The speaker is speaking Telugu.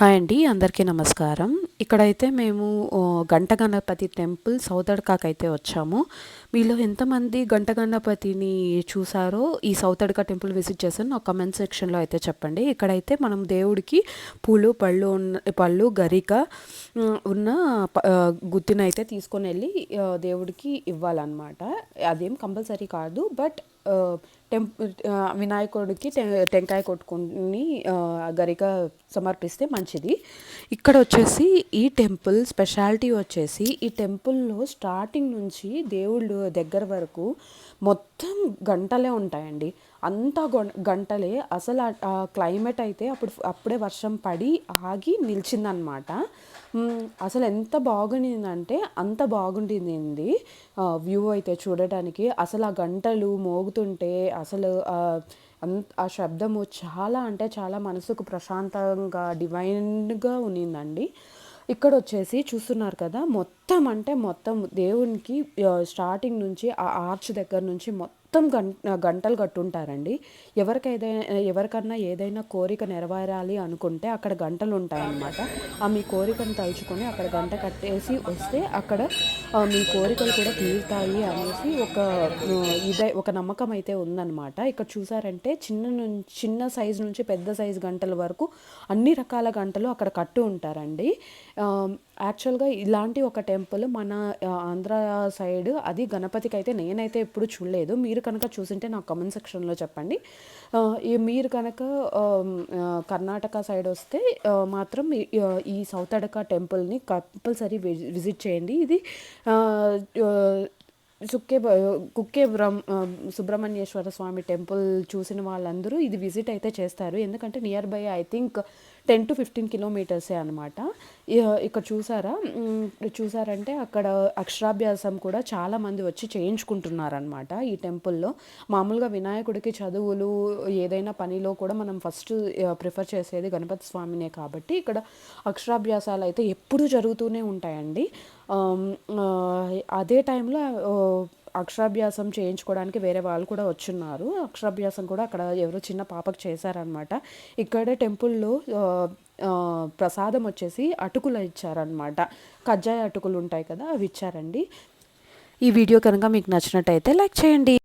హాయ్ అండి అందరికీ నమస్కారం. ఇక్కడైతే మేము గంట గణపతి టెంపుల్ సౌతడ్కాకి అయితే వచ్చాము. మీలో ఎంతమంది గంట గణపతిని చూసారో ఈ సౌతడ్కా టెంపుల్ విజిట్ చేశారు నా కమెంట్ సెక్షన్లో అయితే చెప్పండి. ఇక్కడైతే మనం దేవుడికి పూలు పళ్ళు ఉన్న పళ్ళు గరిక ఉన్న గుత్తినైతే తీసుకొని వెళ్ళి దేవుడికి ఇవ్వాలన్నమాట. అదేం కంపల్సరీ కాదు బట్ టెం వినాయకుడికి టెంకాయ కొట్టుకుని గరిక సమర్పిస్తే మంచిది. ఇక్కడ వచ్చేసి ఈ టెంపుల్ స్పెషాలిటీ వచ్చేసి ఈ టెంపుల్లో స్టార్టింగ్ నుంచి దేవుళ్ళు దగ్గర వరకు మొత్తం గంటలే ఉంటాయండి. అంతా గొ- గంటలే. అసలు ఆ- క్లైమేట్ అయితే అప్పుడు అప్పుడే వర్షం పడి ఆగి నిలిచిందనమాట. అసలు ఎంత బాగుండిందంటే అంత బాగుండింది. వ్యూ అయితే చూడటానికి. అసలు ఆ గంటలు మోగుతుంటే ఆ అసలు ఆ శబ్దము చాలా అంటే చాలా మనసుకు ప్రశాంతంగా డివైన్గా ఉన్నిందండి. ఇక్కడ వచ్చేసి చూస్తున్నారు కదా మొత్తం అంటే మొత్తం దేవునికి స్టార్టింగ్ నుంచి ఆ ఆర్చ్ దగ్గర నుంచి మొత్తం మొత్తం గం గంటలు కట్టుంటారండి. ఎవరికైతే ఎవరికన్నా ఏదైనా కోరిక నెరవేరాలి అనుకుంటే అక్కడ గంటలు ఉంటాయన్నమాట. ఆ మీ కోరికను తలుచుకొని అక్కడ గంట కట్టేసి వస్తే అక్కడ మీ కోరికలు కూడా తీరుతాయి అనేసి ఒక ఇదే ఒక నమ్మకం అయితే ఉందన్నమాట. ఇక్కడ చూసారంటే చిన్న నుంచి చిన్న సైజు నుంచి పెద్ద సైజు గంటల వరకు అన్ని రకాల గంటలు అక్కడ కట్టు ఉంటారండి. యాక్చువల్గా ఇలాంటి ఒక టెంపుల్ మన ఆంధ్ర సైడ్ అది గణపతికి అయితే నేనైతే ఎప్పుడు చూడలేదు. మీరు కనుక చూసింటే నాకు కామెంట్ సెక్షన్లో చెప్పండి. మీరు కనుక కర్ణాటక సైడ్ వస్తే మాత్రం ఈ- సౌత్ అడక టెంపుల్ని కంపల్సరీ విజిట్ చేయండి. ఇది సుక్కే కుక్కే బ్రహ్మ సుబ్రహ్మణ్యేశ్వర స్వామి టెంపుల్ చూసిన వాళ్ళందరూ ఇది విజిట్ అయితే చేస్తారు. ఎందుకంటే nearby I think ten to fifteen కిలోమీటర్సే అనమాట ఇక్కడ చూసారా? చూసారంటే అక్కడ అక్షరాభ్యాసం కూడా చాలామంది వచ్చి చేయించుకుంటున్నారనమాట ఈ టెంపుల్లో. మామూలుగా వినాయకుడికి చదువులు ఏదైనా పనిలో కూడా మనం ఫస్ట్ ప్రిఫర్ చేసేది గణపతి స్వామినే కాబట్టి ఇక్కడ అక్షరాభ్యాసాలు అయితే ఎప్పుడూ జరుగుతూనే ఉంటాయండి. అదే టైంలో అక్షరాభ్యాసం చేయించుకోవడానికి వేరే వాళ్ళు కూడా వచ్చున్నారు. అక్షరాభ్యాసం కూడా అక్కడ ఎవరో చిన్న పాపకు చేశారనమాట ఇక్కడే టెంపుల్లో ప్రసాదం వచ్చేసి అటుకులు ఇచ్చారనమాట కజ్జాయ అటుకులు ఉంటాయి కదా అవి ఇచ్చారండి. ఈ వీడియో కనుక మీకు నచ్చినట్టయితే లైక్ చేయండి.